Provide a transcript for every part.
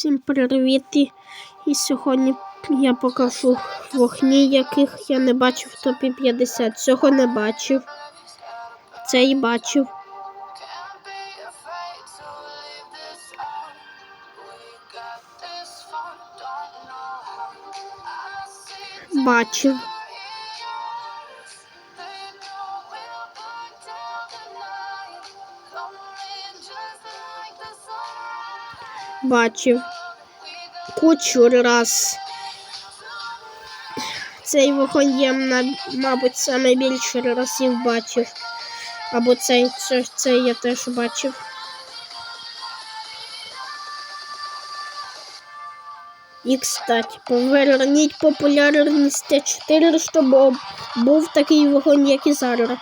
Всім привіт! І- сьогодні я покажу вогні, яких я не бачив в топі 50. Цього не бачив. Цей бачив. Бачив. Бачив. Кучу раз. Цей вогонь я, мабуть, саме більше разів бачив. Або цей, це, цей я теж бачив. І, кстати, поверніть популярність Т4, щоб був такий вогонь, як і зараз.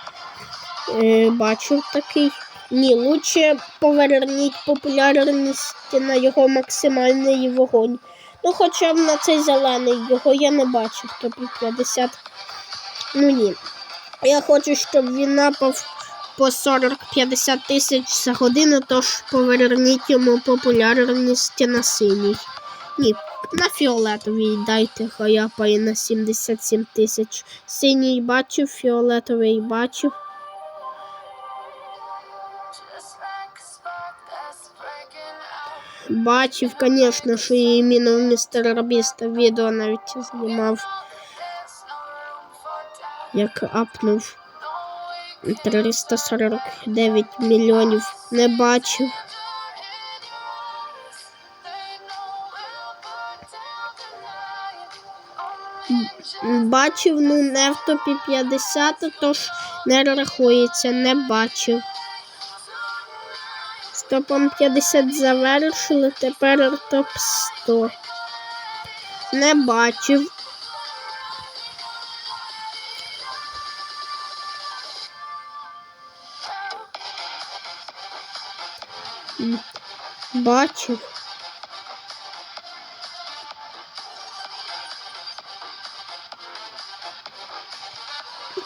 Е, бачив такий. Ні, лучше поверніть популярність на його максимальний вогонь. Ну, хоча б на цей зелений, його я не бачив, тобі 50. Ну ні. Я хочу, щоб він напав по 40-50 тисяч за годину, тож поверніть йому популярність на синій. Ні, на фіолетовий дайте хаяпає на 77 тисяч. Синій бачив, фіолетовий бачив. Бачив, звісно, що і мінов містер Робіста відео навіть знімав, як апнув 349 мільйонів. Не бачив. Бачив, ну не в топі 50, тож не рахується, не бачив. Топом 50 завершили, тепер топ 100. Не бачив. Бачив.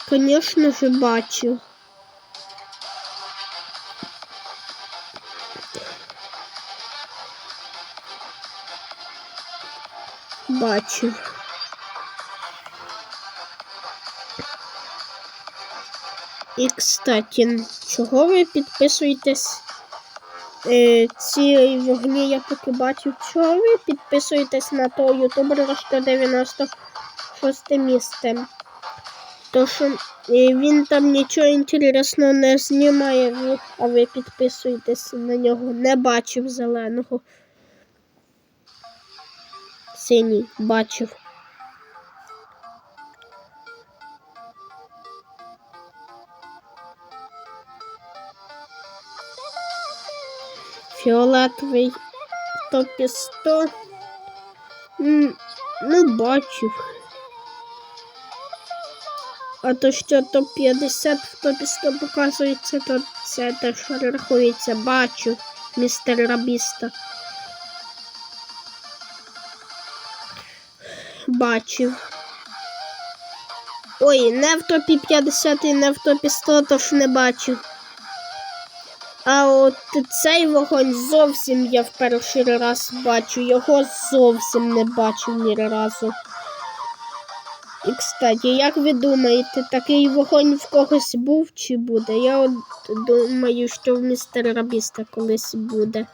Конечно же, бачив. Бачив. І, кстати, чого ви підписуєтесь? Е, ці вогні я поки бачив. Чого ви підписуєтесь на того ютубера 196 місце? То що е, він там нічого інтересного не знімає, а ви підписуєтесь на нього. Не бачив зеленого. Синій бачив. Фіолетовий топі 100. М, Ну, бачив. А то, що топ 50 в топі 100 показується, то це теж рахується. Бачу, містер Рабіста. Бачив. Ой, не в топі 50 і не в топі 100, тож не бачив. А от цей вогонь зовсім я в перший раз бачу. Його зовсім не бачив ні разу. І, кстати, як ви думаєте, такий вогонь в когось був чи буде? Я от думаю, що в містера Рабіста колись буде.